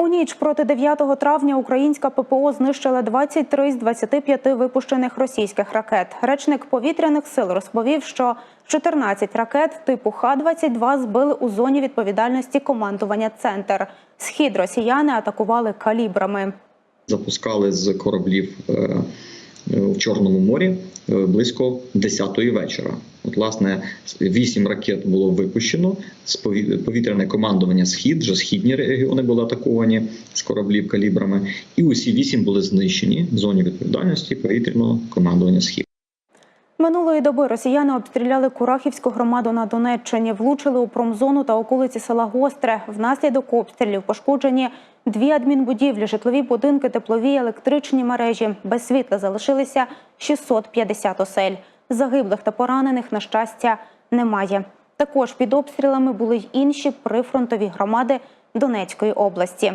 У ніч проти 9 травня українська ППО знищила 23 з 25 випущених російських ракет. Речник повітряних сил розповів, що 14 ракет типу Х-22 збили у зоні відповідальності командування «Центр». Схід росіяни атакували калібрами. запускали з кораблів е, в Чорному морі е, близько 10-ї вечора. От, власне, вісім ракет було випущено. з пові- Повітряне командування Схід, вже східні регіони були атаковані з кораблів калібрами, і усі вісім були знищені в зоні відповідальності повітряного командування Схід. Минулої доби росіяни обстріляли Курахівську громаду на Донеччині, влучили у промзону та околиці села Гостре. Внаслідок обстрілів пошкоджені дві адмінбудівлі, житлові будинки, теплові, електричні мережі. Без світла залишилися 650 осель. Загиблих та поранених, на щастя, немає. Також під обстрілами були й інші прифронтові громади Донецької області.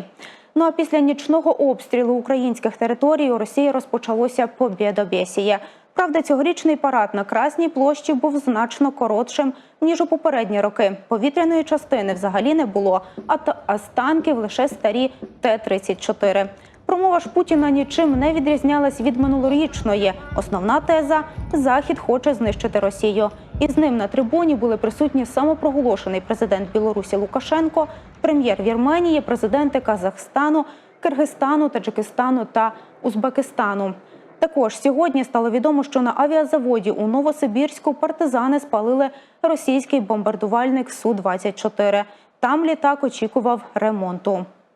Ну а після нічного обстрілу українських територій у Росії розпочалося Побєдобєсіє. Правда, цьогорічний парад на Красній площі був значно коротшим ніж у попередні роки. Повітряної частини взагалі не було, а а з лише старі Т-34. Промова ж Путіна нічим не відрізнялась від минулорічної. Основна теза Захід хоче знищити Росію. І з ним на трибуні були присутні самопроголошений президент Білорусі Лукашенко, прем'єр Вірменії, президенти Казахстану, Киргизстану, Таджикистану та Узбекистану. Також сьогодні стало відомо, що на авіазаводі у Новосибірську партизани спалили російський бомбардувальник Су-24. Там літак очікував ремонту.